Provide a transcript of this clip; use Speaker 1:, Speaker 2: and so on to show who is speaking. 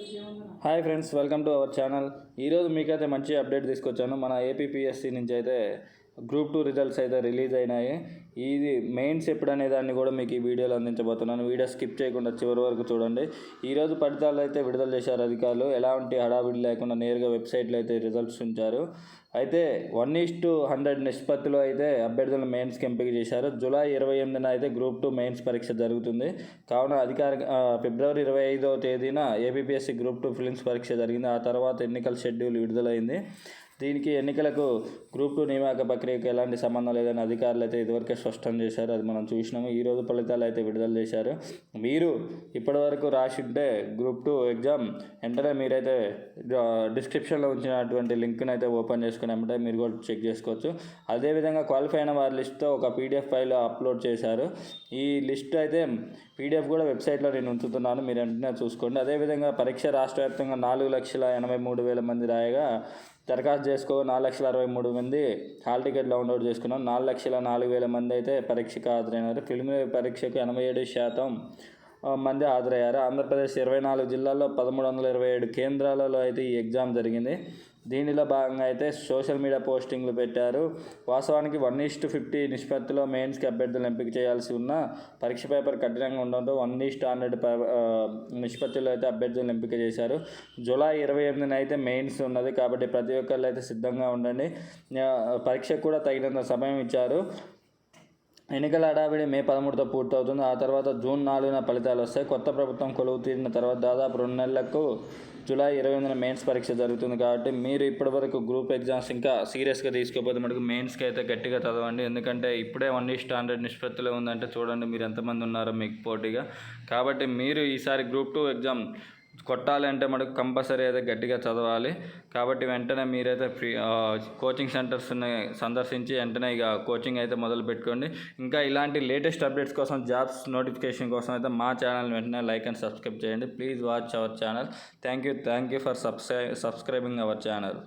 Speaker 1: Hi friends welcome to our channel. ఈరోజు మీకైతే మంచి అప్డేట్ తీసుకొచ్చాను. మన ఏపీపీఎస్సీ నుంచి అయితే గ్రూప్ టూ రిజల్ట్స్ అయితే రిలీజ్ అయినాయి. ఇది మెయిన్స్ ఎప్పుడు అనే దాన్ని కూడా మీకు ఈ వీడియోలో అందించబోతున్నాను. వీడియో స్కిప్ చేయకుండా చివరి వరకు చూడండి. ఈరోజు ఫలితాలు అయితే విడుదల చేశారు అధికారులు. ఎలాంటి హడావిడి లేకుండా నేరుగా వెబ్సైట్లో అయితే రిజల్ట్స్ ఉంచారు. అయితే వన్ ఈస్ టు హండ్రెడ్ నిష్పత్తిలో అయితే అభ్యర్థులను మెయిన్స్కి ఎంపిక చేశారు. జూలై ఇరవై ఎనిమిదిన అయితే గ్రూప్ టూ మెయిన్స్ పరీక్ష జరుగుతుంది. కావున అధికారిక ఫిబ్రవరి ఇరవై ఐదవ తేదీన ఏపీఎస్సి గ్రూప్ టూ ఫిలిమ్స్ పరీక్ష జరిగింది. ఆ తర్వాత ఎన్నికల షెడ్యూల్ విడుదలైంది. దీనికి ఎన్నికలకు గ్రూప్ టూ నియామక ప్రక్రియకు ఎలాంటి సంబంధం లేదని అధికారులు అయితే ఇదివరకే స్పష్టం చేశారు. అది మనం చూసినాము. ఈ రోజు ఫలితాలు అయితే విడుదల చేశారు. మీరు ఇప్పటివరకు రాసి ఉంటే గ్రూప్ టూ ఎగ్జామ్ వెంటనే మీరైతే డిస్క్రిప్షన్లో ఉంచినటువంటి లింక్ని అయితే ఓపెన్ చేసుకుని వెంటనే మీరు కూడా చెక్ చేసుకోవచ్చు. అదేవిధంగా క్వాలిఫై అయిన వారి లిస్ట్తో ఒక పీడిఎఫ్ ఫైల్ అప్లోడ్ చేశారు. ఈ లిస్ట్ అయితే పీడిఎఫ్ కూడా వెబ్సైట్లో నేను ఉంచుతున్నాను. మీరు వెంటనే చూసుకోండి. అదేవిధంగా పరీక్ష రాష్ట్ర వ్యాప్తంగా నాలుగు లక్షల ఎనభై మూడు వేల మంది రాయగా దరఖాస్తు చేసుకో నాలుగు లక్షల అరవై మూడు మంది హాల్ టికెట్ డౌన్లోడ్ చేసుకున్నాం. నాలుగు లక్షల నాలుగు వేల మంది అయితే పరీక్షకు హాజరైనారు. ప్రిలిమినరీ పరీక్షకు ఎనభై ఏడు శాతం మంది హాజరయ్యారు. ఆంధ్రప్రదేశ్ ఇరవై నాలుగు జిల్లాల్లో పదమూడు వందల ఇరవై ఏడు కేంద్రాలలో అయితే ఈ ఎగ్జామ్ జరిగింది. దీనిలో భాగంగా అయితే సోషల్ మీడియా పోస్టింగ్లు పెట్టారు. వాస్తవానికి వన్ ఈస్ట్ ఫిఫ్టీ నిష్పత్తిలో మెయిన్స్కి అభ్యర్థులను ఎంపిక చేయాల్సి ఉన్న పరీక్ష పేపర్ కఠినంగా ఉండడంతో వన్ ఈస్ట్ హండ్రెడ్ నిష్పత్తిలో అయితే అభ్యర్థులను ఎంపిక చేశారు. జూలై ఇరవై ఎనిమిదిన అయితే మెయిన్స్ ఉన్నది కాబట్టి ప్రతి ఒక్కళ్ళు అయితే సిద్ధంగా ఉండండి. పరీక్షకు కూడా తగినంత సమయం ఇచ్చారు. ఎన్నికల హడావిడి మే పదమూడుతో పూర్తవుతుంది. ఆ తర్వాత జూన్ నాలుగున ఫలితాలు వస్తాయి. కొత్త ప్రభుత్వం కొలువు తీరిన తర్వాత దాదాపు రెండు నెలలకు జూలై ఇరవై ఎనిమిదిన మెయిన్స్ పరీక్ష జరుగుతుంది కాబట్టి మీరు ఇప్పటివరకు గ్రూప్ ఎగ్జామ్స్ ఇంకా సీరియస్గా తీసుకోకపోతే మనకు మెయిన్స్కి అయితే గట్టిగా చదవండి. ఎందుకంటే ఇప్పుడే వన్ స్టాండర్డ్ నిష్పత్తిలో ఉందంటే చూడండి మీరు ఎంతమంది ఉన్నారో మీకు పోటీగా. కాబట్టి మీరు ఈసారి గ్రూప్ టూ ఎగ్జామ్ కొట్టాలి అంటే మనకు కంపల్సరీ అయితే గట్టిగా చదవాలి. కాబట్టి వెంటనే మీరైతే ఫ్రీ కోచింగ్ సెంటర్స్ని సందర్శించి వెంటనే ఇక కోచింగ్ అయితే మొదలు పెట్టుకోండి. ఇంకా ఇలాంటి లేటెస్ట్ అప్డేట్స్ కోసం జాబ్స్ నోటిఫికేషన్ కోసం అయితే మా ఛానల్ వెంటనే లైక్ అండ్ సబ్స్క్రైబ్ చేయండి. Please watch our channel. Thank you thank you for subscribe subscribing our channel.